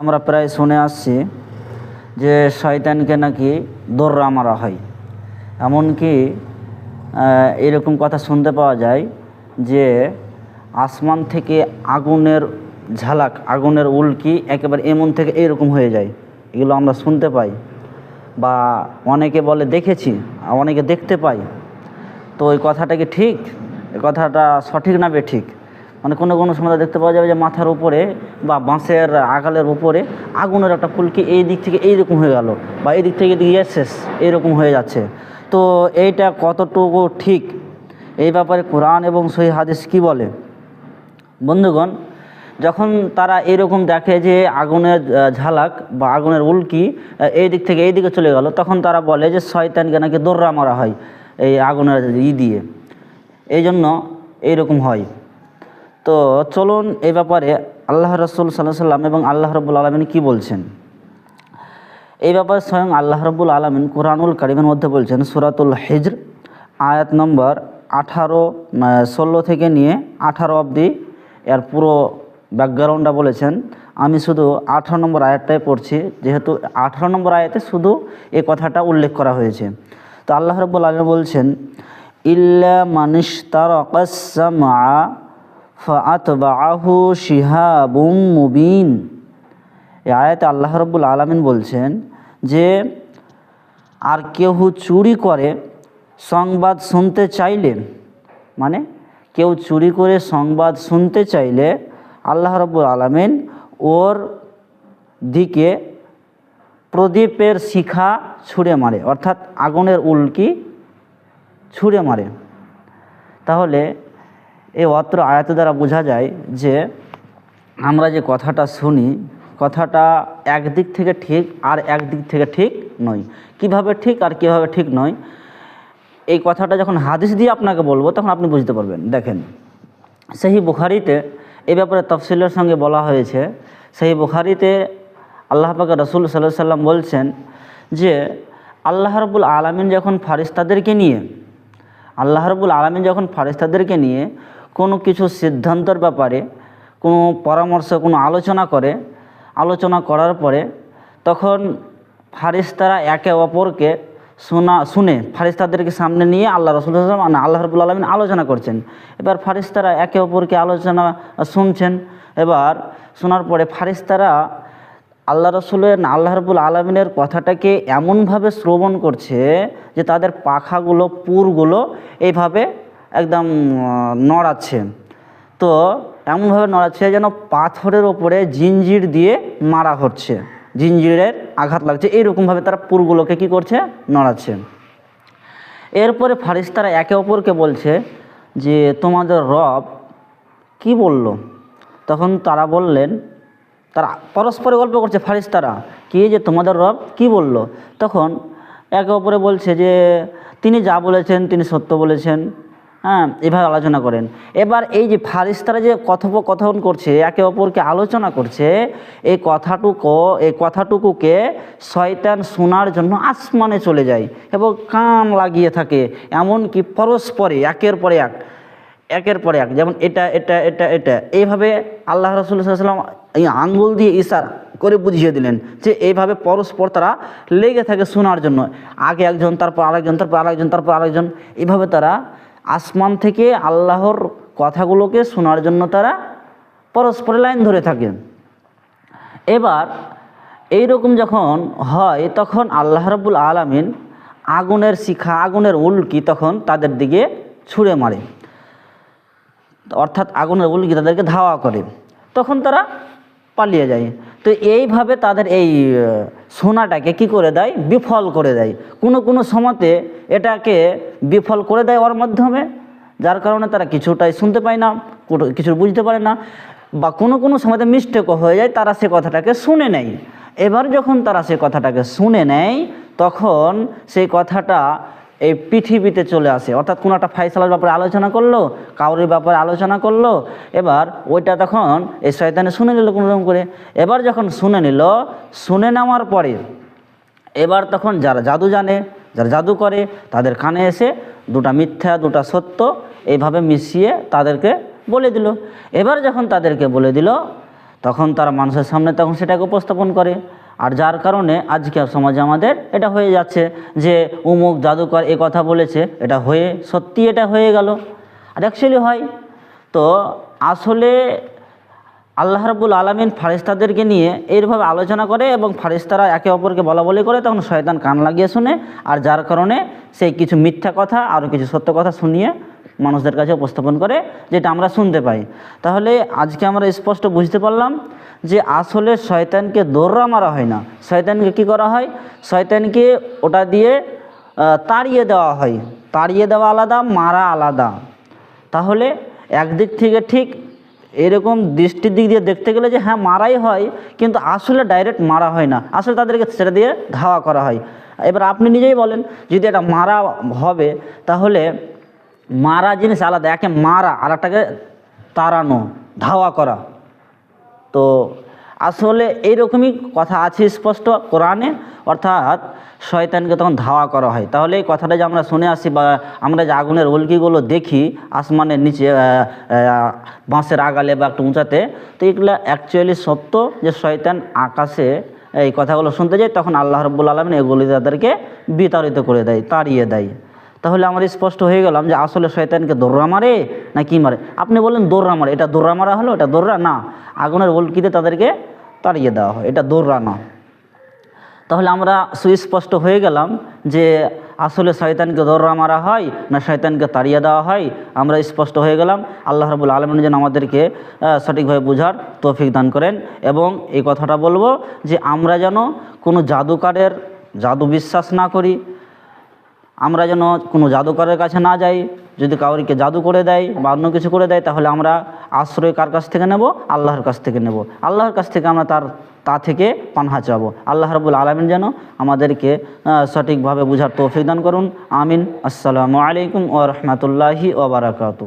আমরা প্রায় শুনে আসছি যে শয়তানকে নাকি দোররা মারা হয়। এমনকি এরকম কথা শুনতে পাওয়া যায় যে আসমান থেকে আগুনের ঝালাক, আগুনের উল্কি একেবারে এমন থেকে এরকম হয়ে যায়। এগুলো আমরা শুনতে পাই বা অনেকে বলে দেখেছি, অনেকে দেখতে পাই। তো ওই কথাটা কি ঠিক? কথাটা সঠিক না বে ঠিক মানে কোনো কোনো সময় দেখতে পাওয়া যাবে যে মাথার উপরে বা বাঁশের আগালের উপরে আগুনের একটা ফুলকি এই দিক থেকে এইরকম হয়ে গেল বা এই দিক থেকে এদিকে শেষ এইরকম হয়ে যাচ্ছে। তো এইটা কতটুকু ঠিক? এই ব্যাপারে কোরআন এবং সহি হাদিস কি বলে? বন্ধুগণ, যখন তারা এরকম দেখে যে আগুনের ঝালাক বা আগুনের উল্কি এই দিক থেকে এই দিকে চলে গেল, তখন তারা বলে যে শয়তানকে নাকি দোররা মারা হয় এই আগুনের ই দিয়ে। এই জন্য এইরকম হয়। তো চলুন এ ব্যাপারে আল্লাহ রসুল সাল্লাহ সাল্লাম এবং আল্লাহ রব্বুল আলমিন কী বলছেন? এই ব্যাপারে স্বয়ং আল্লাহ রব্বুল আলমিন কোরআনুল কারিমের মধ্যে বলছেন, সুরাতুল হিজর, আয়াত নম্বর আঠারো ষোলো থেকে নিয়ে আঠারো অবধি। এর পুরো ব্যাকগ্রাউন্ডটা বলেছেন, আমি শুধু আঠারো নম্বর আয়াতটাই পড়ছি, যেহেতু আঠারো নম্বর আয়াতে শুধু এ কথাটা উল্লেখ করা হয়েছে। তো আল্লাহ রব্বুল আলম বলছেন, ইল্লা মানিস্তার অকাসমা ফাতবাহু শিহাবুম মুবিন। এই আয়াতে আল্লাহ রব্বুল আলমিন বলছেন যে, আর কেউ চুরি করে সংবাদ শুনতে চাইলে মানে কেউ চুরি করে সংবাদ শুনতে চাইলে আল্লাহ রব্বুল আলমিন ওর দিকে প্রদীপের শিখা ছুঁড়ে মারে, অর্থাৎ আগুনের উল্কি ছুঁড়ে মারে। তাহলে এই অত্র আয়াত দ্বারা বোঝা যায় যে আমরা যে কথাটা শুনি, কথাটা একদিক থেকে ঠিক আর একদিক থেকে ঠিক নয়। কীভাবে ঠিক আর কীভাবে ঠিক নয়? এই কথাটা যখন হাদিস দিয়ে আপনাকে বলব, তখন আপনি বুঝতে পারবেন। দেখেন, সেই বুখারিতে এ ব্যাপারে তফসিলের সঙ্গে বলা হয়েছে, সেই বুখারিতে আল্লাহ পাকে রসুল সাল্লাহ সাল্লাম বলছেন যে, আল্লাহ রবুল আলমিন যখন ফারিস্তাদেরকে নিয়ে, আল্লাহ রবুল আলমিন যখন ফারিস্তাদেরকে নিয়ে কোনো কিছু সিদ্ধান্তর ব্যাপারে, কোনো পরামর্শ, কোনো আলোচনা করে, আলোচনা করার পরে তখন ফারিস্তারা একে অপরকে শোনা, শুনে ফারিস্তাদেরকে সামনে নিয়ে আল্লাহ রসুল মানে আল্লাহ রবুল আলমিন আলোচনা করছেন। এবার ফারিস্তারা একে অপরকে আলোচনা, শুনছেন। এবার শোনার পরে ফারিস্তারা আল্লাহ রসুলের, আল্লাহ রবুল আলমিনের কথাটাকে এমনভাবে শ্রবণ করছে যে তাদের পাখাগুলো, পুরগুলো এইভাবে একদম নড়াচ্ছে। তো এমনভাবে নড়াচ্ছে যেন পাথরের ওপরে জিঞ্জির দিয়ে মারা হচ্ছে। জিঞ্জিরের আঘাত লাগছে। এইরকমভাবে তারা পুরগুলোকে কি করছে? নড়াচ্ছে। এরপরে ফারিস্তারা একে অপরকে বলছে যে, তোমাদের রব কি বলল? তখন তারা বললেন, তারা পরস্পরে গল্প করছে ফারিস্তারা, কি যে তোমাদের রব কি বলল? তখন একে অপরে বলছে যে, তিনি যা বলেছেন, তিনি সত্য বলেছেন। হ্যাঁ এভাবে আলোচনা করেন। এবার এই যে ফারিস্তারা যে কথোপকথন করছে, একে অপরকে আলোচনা করছে, এই কথাটুকু, এই কথাটুকুকে শয়তান শোনার জন্য আসমানে চলে যায় এবং কান লাগিয়ে থাকে, এমনকি পরস্পরে, একের পরে এক, একের পরে এক, যেমন এটা এটা এটা এটা। এইভাবে আল্লাহ রসুল সাল্লাম এই আঙ্গুল দিয়ে ইশার করে বুঝিয়ে দিলেন যে এইভাবে পরস্পর তারা লেগে থাকে শোনার জন্য। আগে একজন, তারপর আরেকজন তারপর আরেকজন তারপর আরেকজন। এইভাবে তারা আসমান থেকে আল্লাহর কথাগুলোকে শোনার জন্য তারা পরস্পর লাইন ধরে থাকে এবার এই রকম যখন হয়, তখন আল্লাহ রবুল আলমিন আগুনের শিখা, আগুনের উল্কি তখন তাদের দিকে ছুঁড়ে মারে। অর্থাৎ আগুনের উল্কি তাদেরকে ধাওয়া করে। তখন তারা পালিয়ে যায়। তো এইভাবে তাদের এই সোনাটাকে কি করে দেয়? বিফল করে দেয়। কোনো কোনো সময়তে এটাকে বিফল করে দেয় ওর মাধ্যমে, যার কারণে তারা কিছুটাই শুনতে পায় না কিছু বুঝতে পারে না, বা কোনো কোনো সময়তে মিস্টেকও হয়ে যায়, তারা সে কথাটাকে শুনে নেয়। এবার যখন তারা সে কথাটাকে শুনে নেয়, তখন সেই কথাটা এই পৃথিবীতে চলে আসে। অর্থাৎ কোনো একটা ফাইসালার ব্যাপারে আলোচনা করল, কাউরির ব্যাপারে আলোচনা করল, এবার ওইটা তখন এই শয়তানে শুনে নিল কোনো রকম করে। এবার যখন শুনে নিল, শুনে নেওয়ার পরে এবার তখন যারা জাদু জানে, যারা জাদু করে, তাদের কানে এসে দুটা মিথ্যা, দুটা সত্য এইভাবে মিশিয়ে তাদেরকে বলে দিল। এবার যখন তাদেরকে বলে দিল, তখন তারা মানুষের সামনে তখন সেটাকে উপস্থাপন করে। আর যার কারণে আজকে সমাজে আমাদের এটা হয়ে যাচ্ছে যে উমুক জাদুকর এ কথা বলেছে, এটা হয়ে, সত্যি এটা হয়ে গেল। আর অ্যাকচুয়ালি হয়, তো আসলে আল্লাহ রাবুল আলমিন ফারিস্তাদেরকে নিয়ে এইভাবে আলোচনা করে এবং ফারিস্তারা একে অপরকে বলা বলি করে, তখন শয়তান কান লাগিয়ে শুনে, আর যার কারণে সেই কিছু মিথ্যা কথা আর কিছু সত্য কথা শুনিয়ে মানুষদের কাছে উপস্থাপন করে, যেটা আমরা শুনতে পাই। তাহলে আজকে আমরা স্পষ্ট বুঝতে পারলাম যে আসলে শয়তানকে দৌড়া মারা হয় না। শয়তানকে কি করা হয়? শয়তানকে ওটা দিয়ে তাড়িয়ে দেওয়া হয়। তাড়িয়ে দেওয়া আলাদা, মারা আলাদা। তাহলে একদিক থেকে ঠিক এরকম দৃষ্টির দিক দিয়ে দেখতে গেলে যে হ্যাঁ মারাই হয়, কিন্তু আসলে ডাইরেক্ট মারা হয় না। আসলে তাদেরকে সেটা দিয়ে ধাওয়া করা হয়। এবার আপনি নিজেই বলেন, যদি এটা মারা হবে, তাহলে মারা জিনিস আলাদা। একে মারা আর একটাকে তাড়ানো, ধাওয়া করা। তো আসলে এইরকমই কথা আছে স্পষ্ট কোরআনে, অর্থাৎ শয়তানকে তখন ধাওয়া করা হয়। তাহলে এই কথাটা যে আমরা শুনে আসি বা আমরা যে আগুনের উল্কিগুলো দেখি আসমানের নিচে বাঁশের আগালে বা একটু উঁচাতে, তো এগুলো অ্যাকচুয়ালি সত্য যে শয়তান আকাশে এই কথাগুলো শুনতে যায়, তখন আল্লাহ রব্বুল আলমিন এগুলি তাদেরকে বিতাড়িত করে দেয়, তাড়িয়ে দেয়। তাহলে আমার স্পষ্ট হয়ে গেলাম যে আসলে শয়তানকে দৌড়া মারে না কি মারে? আপনি বলেন দৌড়া মারে। এটা দৌড়া মারা হলো, এটা দৌড়া না। আগুনের উল্কিতে তাদেরকে তাড়িয়ে দেওয়া হয়। এটা দৌড়া না। তাহলে আমরা সুস্পষ্ট হয়ে গেলাম যে আসলে শয়তানকে দৌড়া মারা হয় না শয়তানকে তাড়িয়ে দেওয়া হয়। আমরা স্পষ্ট হয়ে গেলাম। আল্লাহ রাবুল আলমিন যেন আমাদেরকে সঠিকভাবে বোঝার তৌফিক দান করেন এবং এই কথাটা বলব যে আমরা যেন কোনো জাদুকারের জাদু বিশ্বাস না করি আমরা যেন কোনো জাদুকরের কাছে না যাই, যদি কাউরিকে জাদু করে দেয় বা অন্য কিছু করে দেয়, তাহলে আমরা আশ্রয় কার কাছ থেকে নেব? আল্লাহর কাছ থেকে নেব। আল্লাহর কাছ থেকে আমরা তার, তা থেকে পানহা চাবো। আল্লাহ রবুল আলমিন যেন আমাদেরকে সঠিকভাবে বুঝার তৌফিক দান করুন। আমিন। আসসালামু আলাইকুম ও রহমতুল্লাহি ওবরাকাতু